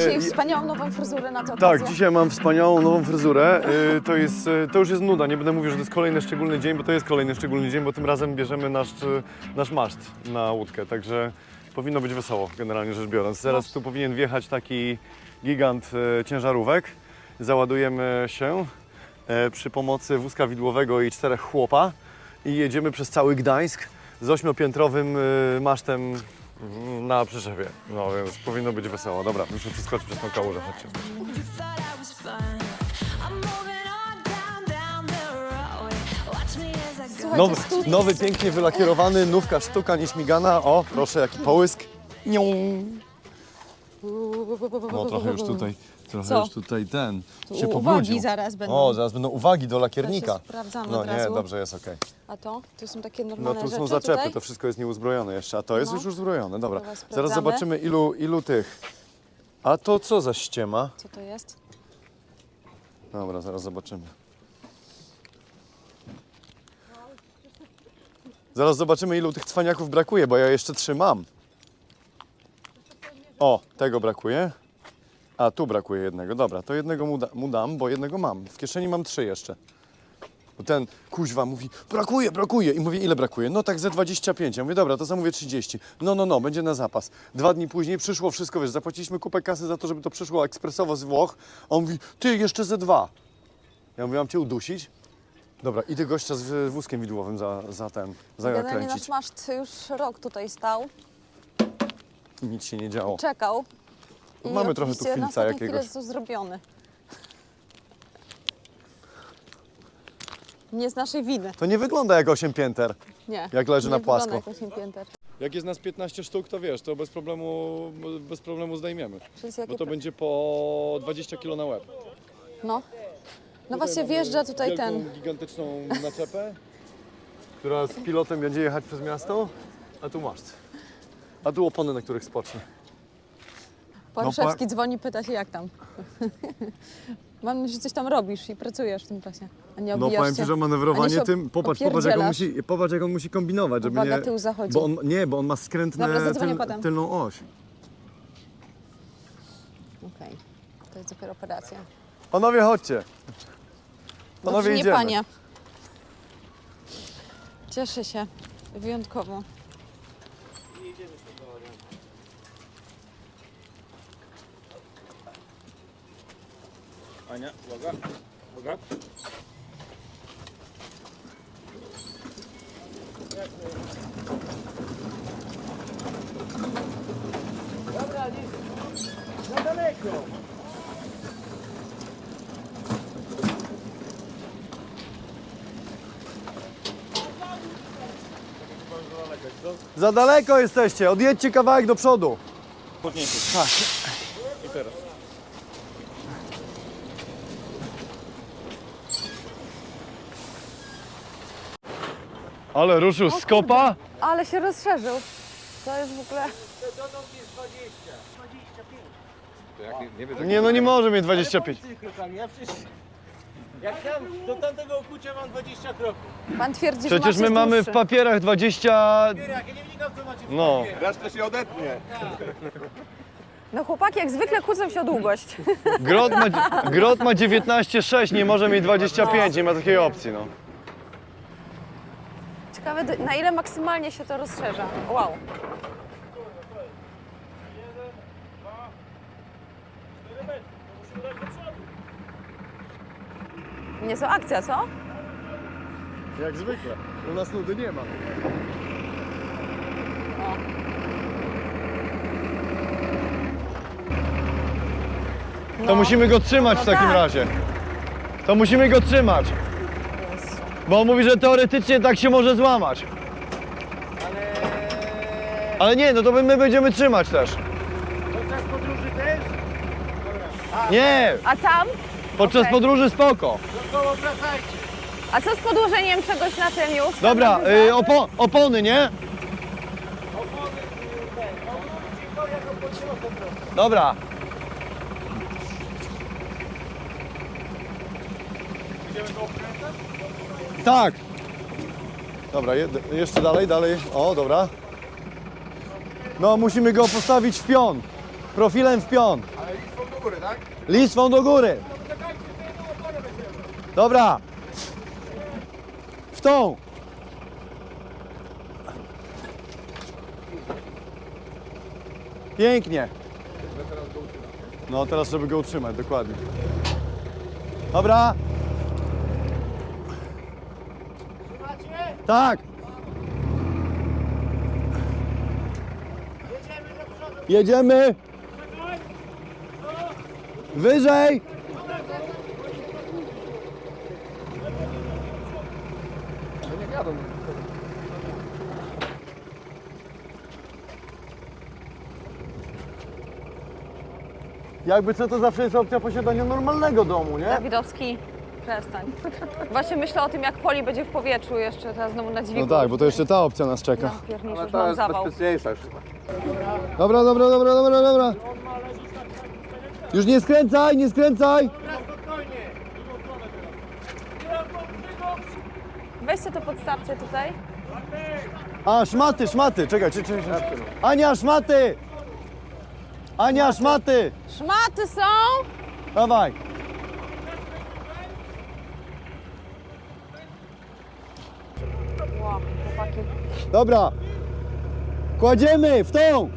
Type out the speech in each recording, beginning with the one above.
Dzisiaj E, wspaniałą nową fryzurę na to Tak, dzisiaj mam wspaniałą nową fryzurę. Y, To, jest, y, to już jest nuda, nie będę mówił, że to jest kolejny szczególny dzień, bo to jest kolejny szczególny dzień, bo tym razem bierzemy nasz, y, nasz maszt na łódkę, także powinno być wesoło, generalnie rzecz biorąc. Zaraz tu powinien wjechać taki gigant y, ciężarówek. Załadujemy się przy pomocy wózka widłowego i czterech chłopa i jedziemy przez cały Gdańsk z ośmiopiętrowym y, masztem na przyczepie. No więc powinno być wesoło. Dobra, muszę przeskoczyć przez tą kałużę, chodźcie. Nowy, nowy, pięknie wylakierowany, nówka sztuka nieśmigana. O, proszę, jaki połysk. Nią. No trochę już tutaj, trochę Co? już tutaj ten Tu się uwagi pobrudził. zaraz będą. O, zaraz będą uwagi do lakiernika. Sprawdzamy No od nie, razu. dobrze jest, okej. A to? Tu są takie No normalne tu są zaczepy, tutaj? to wszystko jest nieuzbrojone jeszcze, a to jest No. już uzbrojone, dobra. Dobra, Zaraz sprawdzamy. zobaczymy ilu, ilu tych. A to co za ściema? Co to jest? Dobra, zaraz zobaczymy. Zaraz zobaczymy, ilu tych cwaniaków brakuje, bo ja jeszcze trzy mam. O, tego brakuje. A, tu brakuje jednego. Dobra, to jednego mu, da, mu dam, bo jednego mam. W kieszeni mam trzy jeszcze. Bo ten kuźwa mówi, brakuje, brakuje. I mówię, ile brakuje? No tak ze 25. Ja mówię, dobra, to zamówię 30. No, no, no, będzie na zapas. Dwa dni później przyszło wszystko, wiesz, zapłaciliśmy kupę kasy za to, żeby to przyszło ekspresowo z Włoch. A on mówi, ty, jeszcze ze dwa. Ja mówię, mam cię udusić? Dobra, idę gościa z wózkiem widłowym za, za ten, za Generalnie nasz maszt już rok tutaj stał, nic się nie działo. czekał. I Mamy trochę tu oczywiście na filca ostatnią jakiegoś. został zrobiony. Nie z naszej winy. To nie wygląda jak 8 pięter. Nie. Jak leży nie na wygląda płasko. jak osiem pięter. Jak jest nas 15 sztuk, to wiesz, to bez problemu, bez problemu zdejmiemy. Czyli jakie Bo to pro- będzie po 20 kg na łeb. No. No właśnie wjeżdża tutaj wielką, ten. gigantyczną naczepę, która z pilotem będzie jechać przez miasto, a tu maszt. A tu opony, na których spocznie. Poruszewski dzwoni, pyta się jak tam. Mam nadzieję, że coś tam robisz i pracujesz w tym czasie, a nie No obijasz powiem Ci, się. że manewrowanie tym, popatrz, popatrz jak, on opierdzielasz. musi, popatrz jak on musi kombinować, żeby Uwaga, nie... tył zachodzi. Bo on, nie, bo on ma skrętne Dobra, zadzwonię potem. tylną oś. Okej, to jest dopiero operacja. Panowie, chodźcie. Panowie, Dobrze, nie idziemy. panie. Cieszę się wyjątkowo. Ania, uwaga, uwaga. Dobra, nie, za daleko. Za daleko jesteście, odjedźcie kawałek do przodu. Podniesie. Tak. I teraz. Ale ruszył z kopa. Ale się rozszerzył. To jest w ogóle... Nie no, nie może mieć 25. krokami, ja przecież... Jak tam, do tamtego okucia mam 20 kroków. Pan twierdzi, że Przecież my mamy w dłuższy. papierach 20... Jak ja nie wnikam, co macie w No. papierach. Reszta się odetnie. No chłopaki jak zwykle kłócą się o długość. Grot ma, grot ma 19,6, nie może mieć 25, nie ma takiej opcji, no. Ciekawe na ile maksymalnie się to rozszerza. Wow. Niezła akcja, co? Jak zwykle. U nas nudy nie ma. O. To musimy go trzymać No w takim tak. razie. To musimy go trzymać. Bo on mówi, że teoretycznie tak się może złamać. Ale nie, no to my będziemy trzymać też. Podczas podróży też? Nie, A tam? podczas Okej. podróży spoko. Dookoła wracajcie. A co z podłożeniem czegoś na tym już? Tam Dobra, na górze? y, opo opony, nie? Opony, ten, opony ci to jako podniosę trochę. Dobra. Go obkręcać? Tak. Dobra, jed- jeszcze dalej, dalej. O, dobra. No, musimy go postawić w pion. Profilem w pion. Ale Litwo Listwą do góry. Dobra. W tą. Pięknie. No teraz, żeby go utrzymać, dokładnie. Dobra. Tak. Jedziemy. Wyżej. Jakby co to zawsze jest opcja posiadania normalnego domu, nie? Dawidowski, przestań. Właśnie myślę o tym, jak Poli będzie w powietrzu jeszcze teraz znowu na dźwigu. No tak, bo to jeszcze ta opcja nas czeka. Ja pierniczę, już mam zawał. bezpieczniejsza już. Dobra, dobra, dobra, dobra, dobra. Już nie skręcaj, nie skręcaj. Weźcie to podstawcie tutaj. A, szmaty, szmaty. Czekaj, czekaj, czekaj. czekaj. Ania, szmaty. Ania, szmaty. Szmaty są! Dawaj. Dobra. Kładziemy w tą.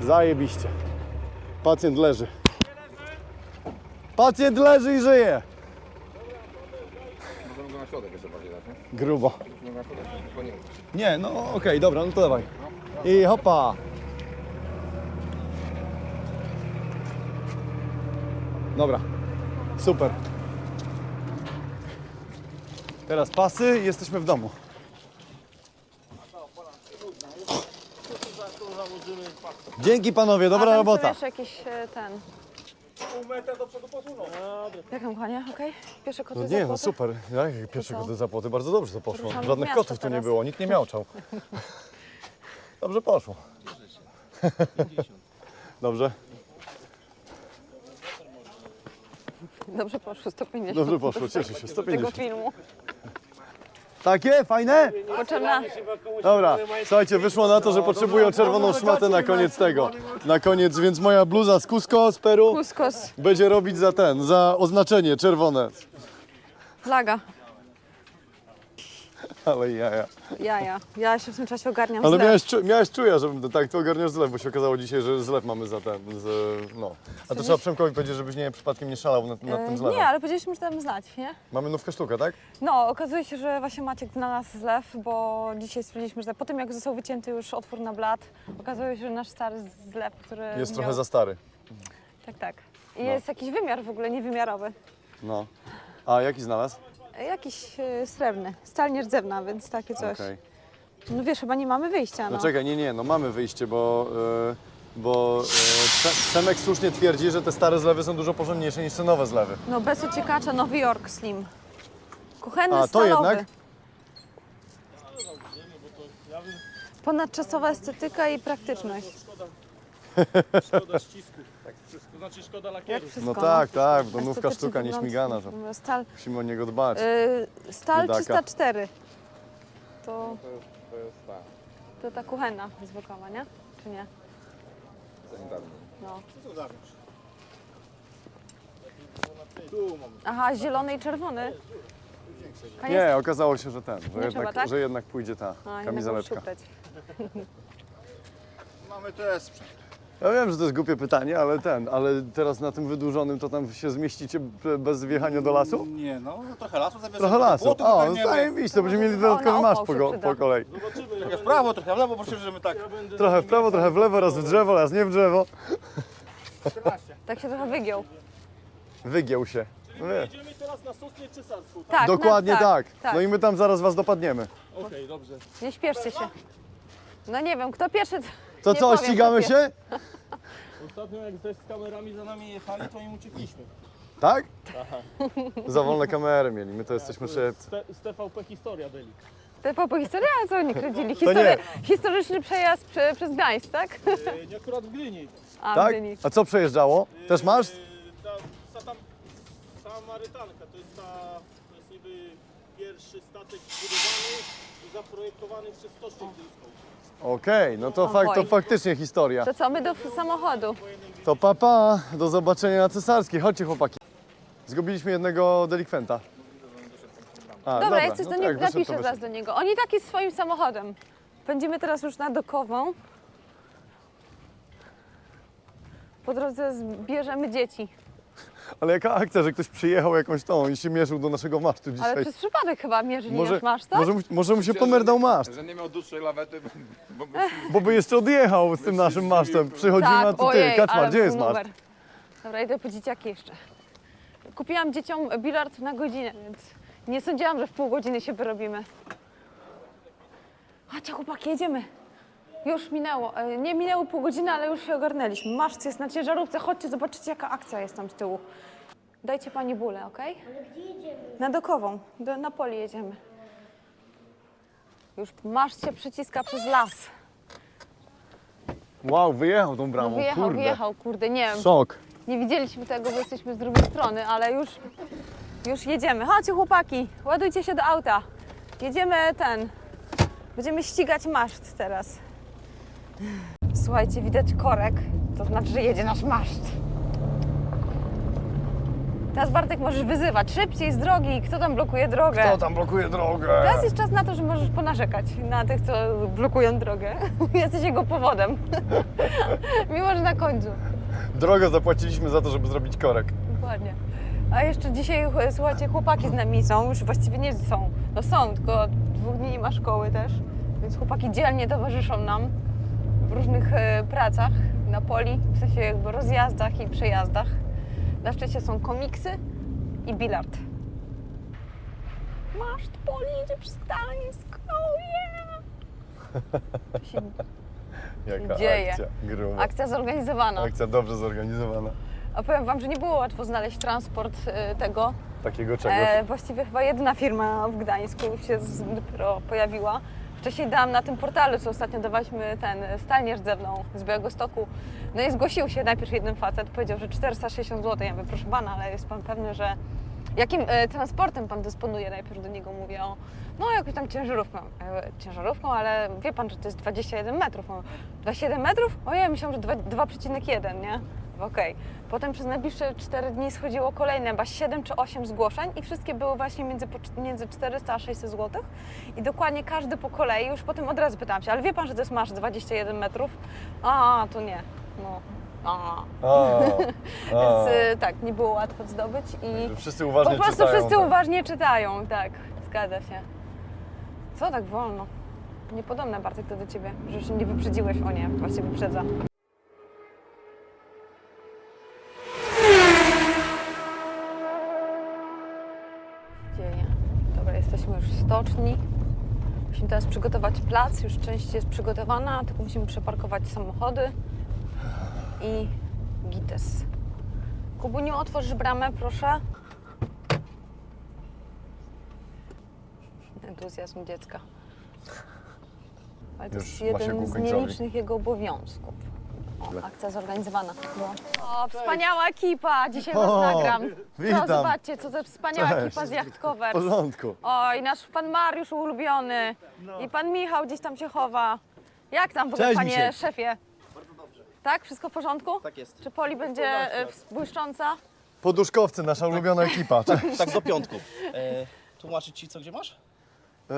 Zajebiście. Pacjent leży. Pacjent leży i żyje. Możemy go na środek jeszcze bardziej dać, nie? Grubo. Na środek, nim. Nie, no okej, dobra, no to dawaj. I hopa. Dobra, super. Teraz pasy i jesteśmy w domu. Dzięki panowie, dobra robota. jeszcze jakiś e, ten... Pół metra do przodu posunął. Jak tam, kochanie? Okej? Pierwsze koty No nie, no super. Jak pierwsze co? koty zapłoty, bardzo dobrze to poszło. Ruszamy w Żadnych miasto kotów tu nie teraz. było, nikt nie miałczał. Dobrze poszło. Dobrze? Dobrze poszło, 150. Dobrze poszło, cieszę się. Tego 150. filmu. Takie? Fajne? Potrzebna... Dobra, słuchajcie, wyszło na to, że potrzebują czerwoną szmatę na koniec tego. Na koniec, więc moja bluza z Cusco, z Peru, Kuskos, będzie robić za ten, za oznaczenie czerwone. flaga, Ale jaja. jaja. Ja się w tym czasie ogarniam Ale zlew. miałeś, czu- miałeś czuja, że tak, to ogarniasz zlew, bo się okazało dzisiaj, że zlew mamy za ten, z, no. A to trzeba Przemkowi powiedzieć, żebyś nie przypadkiem nie szalał nad, nad E, tym zlewem. Nie, ale powiedzieliśmy, że tam znać, nie? Mamy nówkę sztukę, tak? No, okazuje się, że właśnie Maciek znalazł zlew, bo dzisiaj stwierdziliśmy, że po tym jak został wycięty już otwór na blat, okazuje się, że nasz stary zlew, który Jest miał... trochę za stary. Tak, tak. I jest jakiś wymiar w ogóle niewymiarowy. No. A jaki znalazł? Jakiś e, srebrny, stal nierdzewna, więc takie coś. Okej. No wiesz, chyba nie mamy wyjścia, no. No czekaj, nie, nie, no mamy wyjście, bo, e, bo e, Prze- Przemek słusznie twierdzi, że te stare zlewy są dużo porządniejsze niż te nowe zlewy. No bez ociekacza Nowy Jork Slim. Kuchenny A, to stalowy. jednak? Ponadczasowa estetyka i praktyczność. Szkoda ścisku. Tak, to znaczy szkoda Jak lakieru. wszystko. No tak, tak, to nówka Estetycznie sztuka, nie wygląd- śmigana, że Stal, musimy o niego dbać. y, stal Biedaka. 304. To, To jest ta. to ta kuchenna z bokowa, nie? Czy nie? Sanitarna. No. Co to zabić? Tu mam. Aha, zielony i czerwony. Nie, okazało się, że ten, że, trzeba, jednak, tak? że jednak pójdzie ta A, jednak kamizeleczka. ubrać. Mamy też sprzęt. Ja wiem, że to jest głupie pytanie, ale ten, ale teraz na tym wydłużonym to tam się zmieścicie bez wjechania do lasu? Nie no, trochę lasu zabierzemy. Trochę lasu. Błoto O, no zajebiście, to będziemy mieli dodatkowy na masz po, go, po kolei. Zobaczymy. Trochę w prawo, trochę w lewo, bo żeby tak. Trochę w prawo, trochę w lewo, raz w drzewo, raz nie w drzewo. Tak się trochę wygiął. Wygiął się. No wie. Jedziemy teraz na Sosnię Cesarską. Tak? Tak, Dokładnie na, tak. tak. No i my tam zaraz was dopadniemy. Okej, dobrze. Nie śpieszcie się. No nie wiem, kto pierwszy... To nie co, powiem, ścigamy kto się? Ostatnio jak też z kamerami za nami jechali, to im uciekliśmy. Tak? Za wolne kamery mieli, my to jesteśmy szybcy. Ste, z TVP Historia Delik. TVP Historia, a co oni kręcili? Historia, historyczny przejazd prze, przez Gdańsk, tak? E, nie akurat w Gdyni. A, Tak? byli. A co przejeżdżało? Też masz? E, Ta, ta, tam, Samarytanka to jest ta, to jest niby pierwszy statek zbudowany i zaprojektowany przez Stocznię Gdyńską. Okej, no to, fak, to faktycznie historia. To co, my do samochodu. To papa, do zobaczenia na cesarskiej. Chodźcie chłopaki. Zgubiliśmy jednego delikwenta. A, Dobra, ja coś no do to niego wyszedł, to napiszę zaraz do niego. On i tak jest swoim samochodem. Będziemy teraz już na Dokową. Po drodze zbierzemy dzieci. Ale jaka akcja, że ktoś przyjechał jakąś tą i się mierzył do naszego masztu dzisiaj. Ale przez przypadek chyba mierzyli może, nasz masz, tak? może, mu- może mu się pomerdał maszt, Że nie miał dłuższej lawety, bo, bo bo by jeszcze odjechał z tym naszym masztem. Przychodzimy, a tak, to ty, Kaczmar, ale gdzie jest maszt? numer. Dobra, idę po dzieciaki jeszcze. Kupiłam dzieciom bilard na godzinę, więc nie sądziłam, że w pół godziny się wyrobimy. Chodźcie chłopaki, jedziemy. Już minęło, e, nie minęło pół godziny, ale już się ogarnęliśmy. Maszt jest na ciężarówce, chodźcie, zobaczycie jaka akcja jest tam z tyłu. Dajcie pani bólę, okej? Ale gdzie jedziemy? Na Dokową, do Napoli jedziemy. Już maszt się przyciska przez las. Wow, wyjechał tą No bramą, wyjechał, kurde. wyjechał, kurde, nie wiem. Szok. Nie widzieliśmy tego, bo jesteśmy z drugiej strony, ale już, już jedziemy. Chodźcie chłopaki, ładujcie się do auta. Jedziemy ten, będziemy ścigać maszt teraz. Słuchajcie, widać korek, to znaczy, że jedzie nasz maszt. Teraz Bartek możesz wyzywać, szybciej z drogi, kto tam blokuje drogę. Kto tam blokuje drogę? Teraz jest czas na to, że możesz ponarzekać na tych, co blokują drogę. Jesteś jego powodem. Mimo, że na końcu. Drogę zapłaciliśmy za to, żeby zrobić korek. Dokładnie. A jeszcze dzisiaj, ch- słuchajcie, chłopaki z nami są, już właściwie nie są, no są, tylko od dwóch dni nie ma szkoły też, więc chłopaki dzielnie towarzyszą nam w różnych e, pracach na poli, w sensie jakby rozjazdach i przejazdach. Na szczycie są komiksy i bilard. Masz poli, jedzie przez Gdańsk, oh yeah! To się Jaka dzieje. akcja. Akcja zorganizowana. Akcja dobrze zorganizowana. A powiem Wam, że nie było łatwo znaleźć transport e, tego, Takiego czegoś. E, właściwie chyba jedna firma w Gdańsku się z, dopiero pojawiła. Wcześniej dałam na tym portalu, co ostatnio dawaliśmy ten stalnierz ze mną z Białegostoku. No i zgłosił się najpierw jeden facet, powiedział, że 460 zł. Ja mówię, proszę pana, ale jest pan pewny, że jakim e, transportem pan dysponuje? Najpierw do niego mówię o, no jakąś tam ciężarówką. Mówię, ciężarówką, ale wie pan, że to jest 21 metrów. On mówi, 27 metrów? Ojej, myślałam, że dwa- 2,1, nie? Okej. Potem przez najbliższe 4 dni schodziło kolejne chyba 7 czy 8 zgłoszeń i wszystkie były właśnie między, po- między 400 a 600 zł. I dokładnie każdy po kolei, już potem od razu pytałam się, ale wie pan, że to jest masz 21 metrów? A, to nie. No. A. A, a. Więc y, tak, nie było łatwo zdobyć i Wszyscy uważnie po prostu czytają. wszyscy tak. uważnie czytają, tak, zgadza się. Co tak wolno? Niepodobne Bartek to do ciebie, że jeszcze nie wyprzedziłeś, o nie, właśnie wyprzedza. Stoczni. Musimy teraz przygotować plac, już część jest przygotowana, tylko musimy przeparkować samochody i gites. Kubuniu, otworzysz bramę, proszę. Entuzjazm dziecka. Ale to Już jest ma się jeden ku z końcowi. nielicznych jego obowiązków. Akcja zorganizowana. O, wspaniała ekipa! Dzisiaj was O, nagram. witam. No, zobaczcie, co to wspaniała Cześć. ekipa z Yacht W Covers. porządku. Oj, nasz pan Mariusz ulubiony. I pan Michał gdzieś tam się chowa. Jak tam w ogóle, Cześć, panie Misiek. szefie? Bardzo dobrze. Tak? Wszystko w porządku? tak jest. Czy Poli będzie e, błyszcząca? Poduszkowcy, nasza ulubiona ekipa. Cześć. Tak do piątku. E, tłumaczyć ci co gdzie masz? Eee,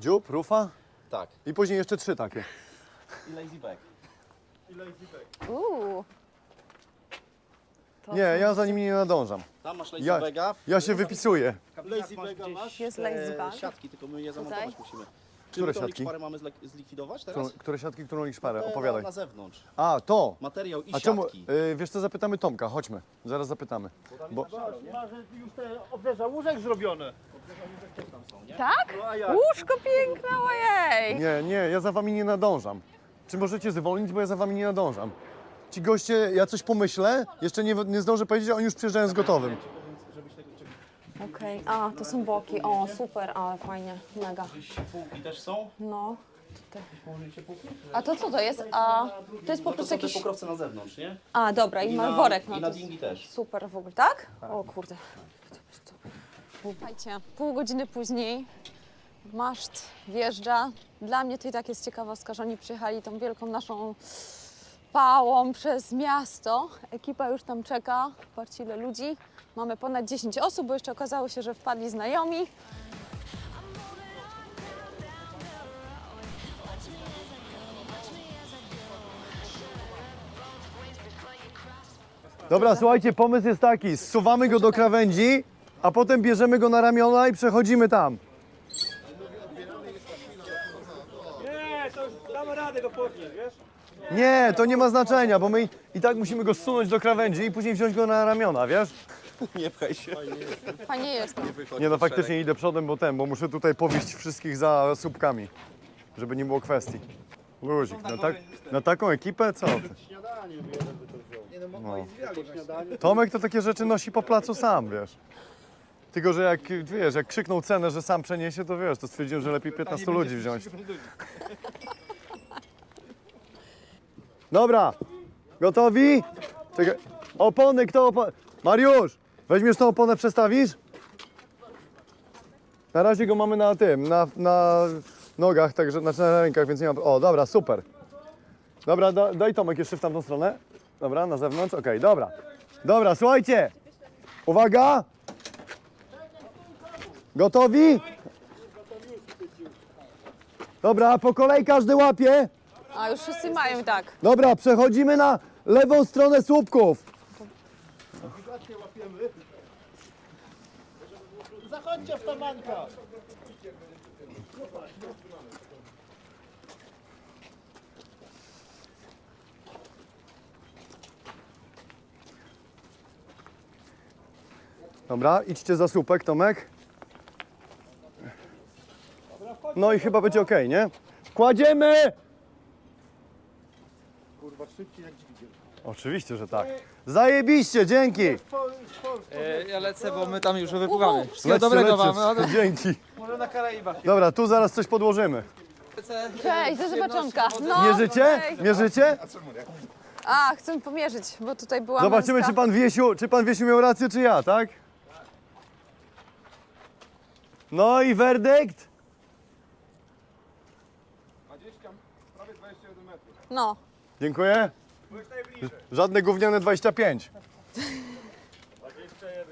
dziób, rufa Tak. i później jeszcze trzy takie. I lazy back. Uuu. To Nie, ja za nimi nie nadążam. Tam masz lazy Ja, baga. ja się wypisuję. Lazy baga masz? Jest lazy bag. siatki, tylko my je zamontować Tutaj? musimy. Czy Które my tą siatki? mamy zlikwidować Którą, teraz? które siatki, którą szparę? E, Opowiadaj. Na zewnątrz. A, to. Materiał i A czemu? siatki. y, wiesz co, zapytamy Tomka, chodźmy. Zaraz zapytamy. Bo, Masz już te obrzeża łóżek zrobione. Tak? No a jak? Łóżko piękne, ojej! nie, nie, ja za wami nie nadążam. Czy możecie zwolnić, bo ja za wami nie nadążam. Ci goście, ja coś pomyślę, jeszcze nie, nie zdążę powiedzieć, a oni już przyjeżdżają z gotowym. Okej, a to są boki. O, super, ale fajnie, mega. Półki też są. No. Tutaj. Położycie półki? A to co to jest? A to jest po No to prostu są te jakiś. pokrowce na zewnątrz, nie? A, dobra, i, I ma na- worek i na na to. dingi też. Super w ogóle, tak? O kurde. Słuchajcie, pół godziny później Maszt wjeżdża. Dla mnie to i tak jest ciekawostka, że oni przyjechali tą wielką naszą pałą przez miasto. Ekipa już tam czeka. Patrzcie ile ludzi. Mamy ponad 10 osób, bo jeszcze okazało się, że wpadli znajomi. Dobra, słuchajcie, pomysł jest taki. Zsuwamy go do krawędzi, a potem bierzemy go na ramiona i przechodzimy tam. Nie, to już podnieść, wiesz? Nie, to nie ma znaczenia, bo my i- i tak musimy go zsunąć do krawędzi i później wziąć go na ramiona, wiesz? Nie pchaj się. Fajnie jest. Nie no, faktycznie idę przodem, bo ten, bo muszę tutaj powieść wszystkich za słupkami, żeby nie było kwestii. Luzik, na, tak, na taką ekipę co ty? No. Tomek to takie rzeczy nosi po placu sam, wiesz. Tylko, że jak, wiesz, jak krzyknął cenę, że sam przeniesie, to wiesz, to stwierdziłem, że lepiej 15 ludzi wziąć. Dobra, gotowi? Czekaj, opony, kto opony? Mariusz, weźmiesz tą oponę, przestawisz? Na razie go mamy na tym, na, na nogach, także znaczy na rękach, więc nie ma. O, dobra, super. Dobra, da, daj Tomek jeszcze w tamtą stronę. Dobra, na zewnątrz, okej, dobra. Dobra, słuchajcie. Uwaga. Gotowi? Dobra, po kolei każdy łapie. A już wszyscy mają i tak. Dobra, przechodzimy na lewą stronę słupków. Zachodźcie w tamanka. Dobra, idźcie za słupek, Tomek. No i chyba będzie ok, nie? Kładziemy! Kurwa, szybciej jak dźwigiem. Oczywiście, że tak. Zajebiście, dzięki. E, ja lecę, bo my tam już wypływamy. Wszystkiego Lećcie, dobrego lećcie. wam. No, Dzięki. może na Karaibach. Dobra, tu zaraz coś podłożymy. Lecę. Cześć, do zobaczonka. No, Mierzycie? hej. Mierzycie? A, chcę pomierzyć, bo tutaj była Zobaczymy, męska. czy pan Wiesiu, czy pan Wiesiu miał rację, czy ja, tak? No i werdykt? 20, prawie 21 metrów. No, Dziękuję. Żadne gówniane 25.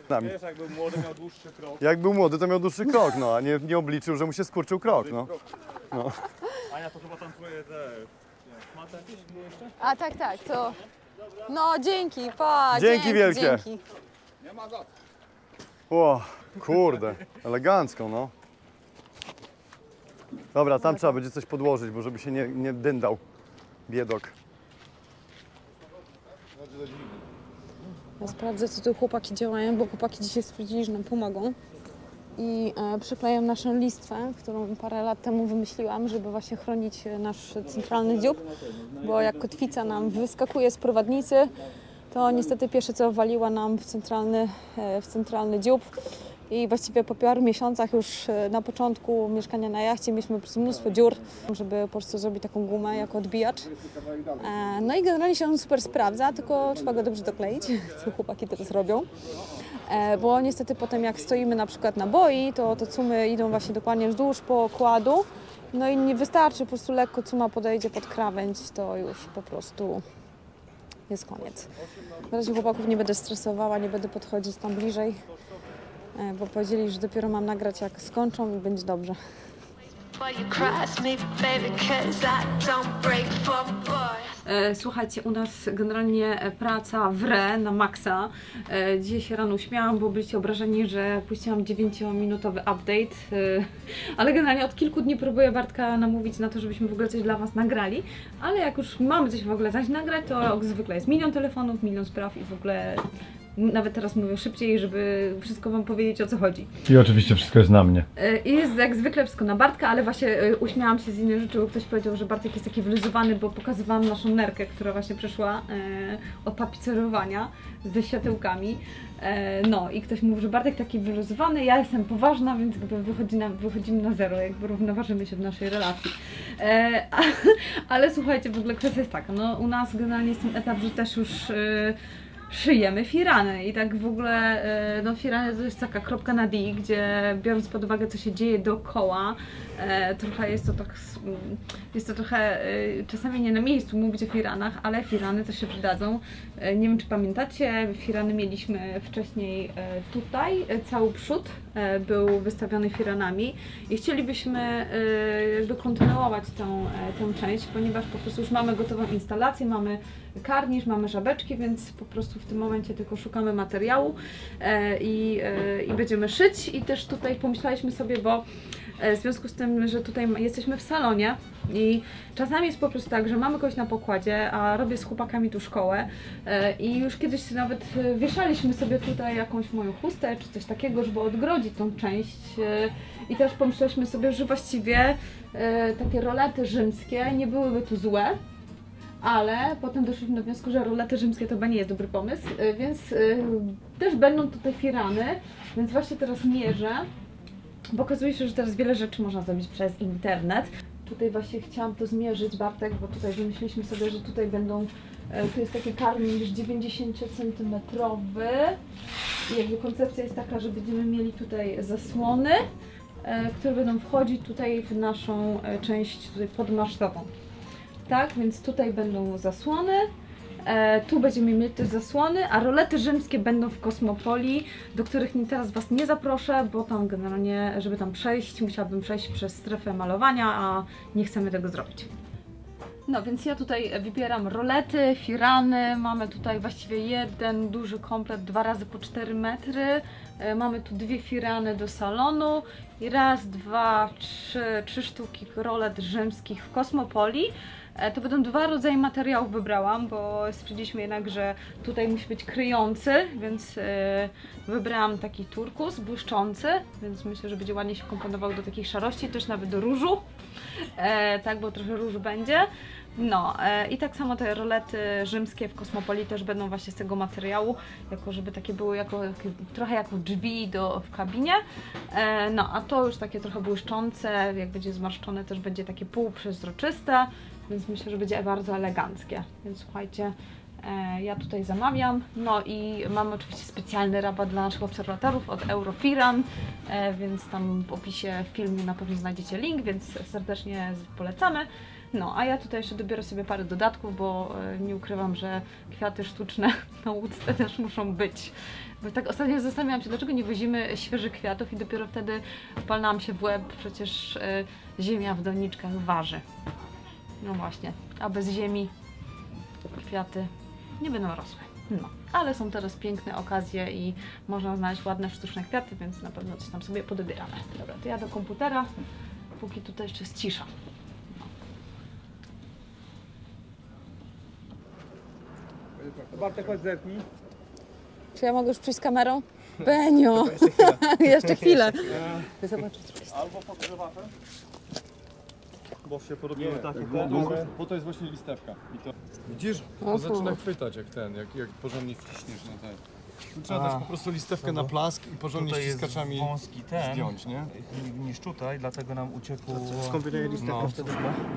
Nami. Wiesz, jakby młody miał dłuższy krok. Jak był młody, to miał dłuższy krok, no, a nie, nie obliczył, że mu się skurczył krok, no. Ania, to chyba tam twoje te... jakieś było jeszcze? a tak, tak, to... No, dzięki, pa, Dzięki wielkie. Dzięki. Nie ma za co. O, kurde, elegancko, no. Dobra, tam trzeba będzie coś podłożyć, bo żeby się nie, nie dyndał biedok. Ja sprawdzę, co tu chłopaki działają, bo chłopaki dzisiaj stwierdzili, że nam pomogą. I e, naszą listwę, którą parę lat temu wymyśliłam, żeby właśnie chronić e, nasz centralny dziób, bo jak kotwica nam wyskakuje z prowadnicy, to niestety pierwsze co waliła nam w centralny, e, w centralny dziób. I właściwie po paru miesiącach już e, na początku mieszkania na jachcie mieliśmy po prostu mnóstwo dziur, żeby po prostu zrobić taką gumę jako odbijacz. E, No i generalnie się on super sprawdza, tylko trzeba go dobrze dokleić, co chłopaki teraz robią. E, Bo niestety potem jak stoimy na przykład na boi, to te cumy idą właśnie dokładnie wzdłuż pokładu. No i nie wystarczy, po prostu lekko cuma podejdzie pod krawędź, to już po prostu jest koniec. Na razie chłopaków nie będę stresowała, nie będę podchodzić tam bliżej, bo powiedzieli, że dopiero mam nagrać jak skończą i będzie dobrze. E, Słuchajcie, u nas generalnie e, praca w re na maksa. E, Dzisiaj się rano uśmiałam, bo byliście obrażeni, że puściłam 9-minutowy update, e, ale generalnie od kilku dni próbuję Bartka namówić na to, żebyśmy w ogóle coś dla Was nagrali, ale jak już mamy coś w ogóle zaś nagrać, to jak zwykle jest milion telefonów, milion spraw i w ogóle nawet teraz mówię szybciej, żeby wszystko Wam powiedzieć o co chodzi. I oczywiście wszystko jest na mnie. E, I jest jak zwykle wszystko na Bartka, ale właśnie e, uśmiałam się z innej rzeczy, bo ktoś powiedział, że Bartek jest taki wyluzowany, bo pokazywałam naszą nerkę, która właśnie przeszła e, od tapicerowania ze światełkami. No i ktoś mówi, że Bartek taki wyluzowany, ja jestem poważna, więc jakby wychodzi na, wychodzimy na zero, jakby równoważymy się w naszej relacji. E, a, ale słuchajcie, w ogóle kwestia jest taka, no u nas generalnie jest ten etap, że też już szyjemy firany. I tak w ogóle e, no firany to jest taka kropka na D, gdzie biorąc pod uwagę co się dzieje dookoła, e, trochę jest to tak, jest to trochę e, czasami nie na miejscu mówić o firanach, ale firany też się przydadzą. Nie wiem czy pamiętacie, firany mieliśmy wcześniej tutaj, cały przód był wystawiony firanami. I chcielibyśmy jakby kontynuować tą, tę część, ponieważ po prostu już mamy gotową instalację, mamy karnisz, mamy żabeczki, więc po prostu w tym momencie tylko szukamy materiału e, i, e, i będziemy szyć. I też tutaj pomyśleliśmy sobie, bo e, w związku z tym, że tutaj jesteśmy w salonie i czasami jest po prostu tak, że mamy kogoś na pokładzie, a robię z chłopakami tu szkołę i już kiedyś nawet wieszaliśmy sobie tutaj jakąś moją chustę czy coś takiego, żeby odgrodzić tą część i też pomyśleliśmy sobie, że właściwie takie rolety rzymskie nie byłyby tu złe, ale potem doszliśmy do wniosku, że rolety rzymskie to chyba nie jest dobry pomysł, y, więc y, też będą tutaj firany, więc właśnie teraz mierzę, bo okazuje się, że teraz wiele rzeczy można zrobić przez internet. Tutaj właśnie chciałam to zmierzyć, Bartek, bo tutaj wymyśliliśmy sobie, że tutaj będą, y, tu jest taki karnisz 90 cm i jakby koncepcja jest taka, że będziemy mieli tutaj zasłony, które będą wchodzić tutaj w naszą część tutaj podmasztową. Tak, więc tutaj będą zasłony. E, tu będziemy mieli te zasłony, a rolety rzymskie będą w Kosmopolii, do których teraz Was nie zaproszę, bo tam generalnie, żeby tam przejść, musiałabym przejść przez strefę malowania, a nie chcemy tego zrobić. No więc ja tutaj wybieram rolety, firany, mamy tutaj właściwie jeden duży komplet, dwa razy po 4 metry. E, Mamy tu dwie firany do salonu i raz, dwa, trzy, trzy sztuki rolet rzymskich w Kosmopolii. E, To będą dwa rodzaje materiałów wybrałam, bo stwierdziliśmy jednak, że tutaj musi być kryjący, więc e, wybrałam taki turkus błyszczący, więc myślę, że będzie ładnie się komponował do takiej szarości, też nawet do różu. E, tak, bo trochę róż będzie. No i tak samo te rolety rzymskie w Kosmopolii też będą właśnie z tego materiału, jako żeby takie były jako, trochę jako drzwi do, w kabinie. No a to już takie trochę błyszczące, jak będzie zmarszczone też będzie takie półprzezroczyste, więc myślę, że będzie bardzo eleganckie. Więc słuchajcie, e, ja tutaj zamawiam. No i mamy oczywiście specjalny rabat dla naszych obserwatorów od Eurofiran, e, więc tam w opisie filmu na pewno znajdziecie link, więc serdecznie polecamy. No, a ja tutaj jeszcze dobiorę sobie parę dodatków, bo e, nie ukrywam, że kwiaty sztuczne na łódce też muszą być. Bo tak ostatnio zastanawiałam się, dlaczego nie wozimy świeżych kwiatów i dopiero wtedy palnęłam się w łeb, przecież ziemia w doniczkach waży. No właśnie, a bez ziemi kwiaty nie będą rosły. No, ale są teraz piękne okazje i można znaleźć ładne sztuczne kwiaty, więc na pewno coś tam sobie podbieramy. Dobra, to ja do komputera, póki tutaj jeszcze jest cisza. Bartek, chodź zerknij. Czy ja mogę już przyjść z kamerą? Benio! jeszcze chwilę. Zobaczyć. Albo podgrzewacze. Bo się porobimy takie Bo, te, bo, to jest właśnie listewka. I to, widzisz? Oho. To zaczyna chwytać jak ten, jak, jak porządnie wciśniesz na ten. Tu trzeba A. dać po prostu listewkę na plask i porządnie Tutaj jest ściskaczami wąski ten zdjąć, nie? niż tutaj, dlatego nam uciekło... Skombinuje listę No. wtedy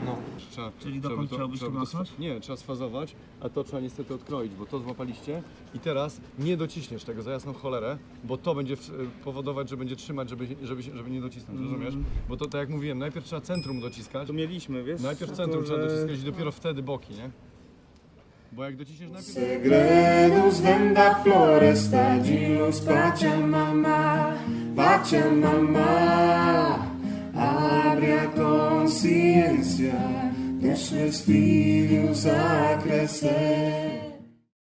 No. Trzeba, Czyli trzeba dokąd to- chciałbyś trzeba to Nie, trzeba sfazować, a to trzeba niestety odkroić, bo to złapaliście i teraz nie dociśniesz tego za jasną cholerę, bo to będzie w- powodować, że będzie trzymać, żeby, żeby, się- żeby nie docisnąć, rozumiesz? Bo to tak jak mówiłem, najpierw trzeba centrum dociskać, To mieliśmy, wiesz? najpierw tylko, centrum trzeba że- dociskać i dopiero wtedy boki, nie? Bo jak dociśniesz najpierw... Segredos venda floresta de Pachamama, Pachamama, abre a consciência dos seus filhos a crescer.